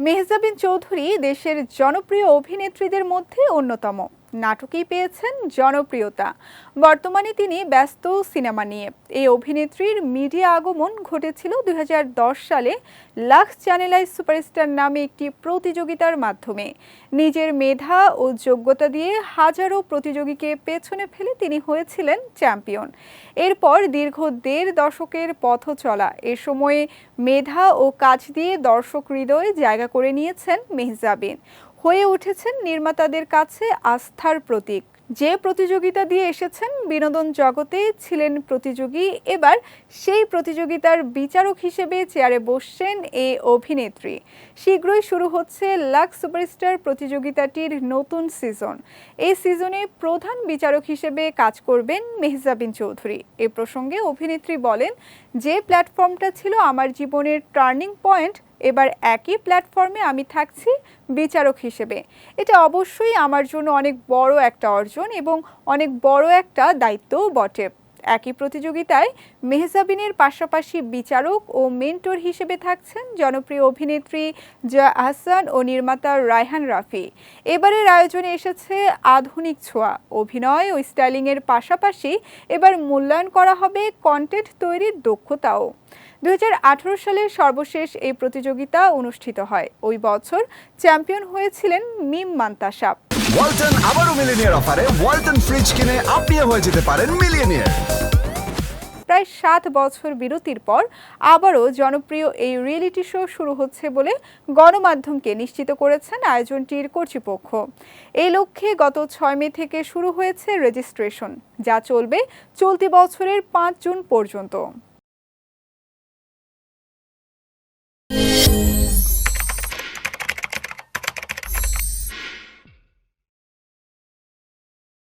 মেহজাবিন চৌধুরী দেশের জনপ্রিয় অভিনেত্রীদের মধ্যে অন্যতম। নাটকেই পেয়েছেন জনপ্রিয়তা। বর্তমানে তিনি ব্যস্ত সিনেমা নিয়ে। এই অভিনেত্রীর মিডিয়া আগমন ঘটেছিল দু হাজার দশ সালে লাক্স চ্যানেলাই সুপারস্টার নামে একটি প্রতিযোগিতার মাধ্যমে। নিজের মেধা ও যোগ্যতা দিয়ে হাজারো প্রতিযোগীকে পেছনে ফেলে তিনি হয়েছিলেন চ্যাম্পিয়ন। এরপর দীর্ঘ দেড় দশকের পথ চলা, এ সময়ে মেধা ও কাজ দিয়ে দর্শক হৃদয়ে জায়গা করে নিয়েছেন মেহজাবিন। হয়ে উঠেছেন নির্মাতাদের কাছে আস্থার প্রতীক। যে প্রতিযোগিতা দিয়ে এসেছেন বিনোদন জগতে ছিলেন প্রতিযোগী, এবার সেই প্রতিযোগিতার বিচারক হিসেবে চেয়ারে বসছেন এ অভিনেত্রী। শীঘ্রই শুরু হচ্ছে লাক্স সুপারস্টার প্রতিযোগিতাটির নতুন সিজন। এই সিজনে প্রধান বিচারক হিসেবে কাজ করবেন মেহজাবিন চৌধুরী। এ প্রসঙ্গে অভিনেত্রী বলেন, যে প্ল্যাটফর্মটা ছিল আমার জীবনের টার্নিং পয়েন্ট এবার একই প্ল্যাটফর্মে আমি থাকছি বিচারক হিসেবে। এটা অবশ্যই আমার জন্য অনেক বড় একটা অর্জন এবং অনেক বড় একটা দায়িত্বও বটে। একই প্রতিযোগিতায় মেহজাবিনের পাশাপাশি বিচারক ও মেন্টর হিসেবে থাকছেন জনপ্রিয় অভিনেত্রী জয়া আহসান ও নির্মাতা রায়হান রাফি। এবারের আয়োজনে এসেছে আধুনিক ছোঁয়া, অভিনয় ও স্টাইলিংয়ের পাশাপাশি এবার মূল্যায়ন করা হবে কন্টেন্ট তৈরির দক্ষতাও। দু হাজার আঠারো সালের সর্বশেষ এই প্রতিযোগিতা অনুষ্ঠিত হয়। ওই বছর চ্যাম্পিয়ন হয়েছিলেন মিম মান্তাসা। ওয়ালটন আবারও মিলিনিয়ার অফারে ওয়ালটন ফ্রিজ কিনে আপনিও হয়ে যেতে পারেন মিলিয়নিয়ার। প্রায় সাত বছর বিরতির পর আবারও জনপ্রিয় এই রিয়েলিটি শো শুরু হচ্ছে বলে গণমাধ্যমকে নিশ্চিত করেছেন আয়োজনটির কর্তৃপক্ষ। এই লক্ষ্যে গত ছয় মে থেকে শুরু হয়েছে রেজিস্ট্রেশন, যা চলবে চলতি বছরের পাঁচ জুন পর্যন্ত।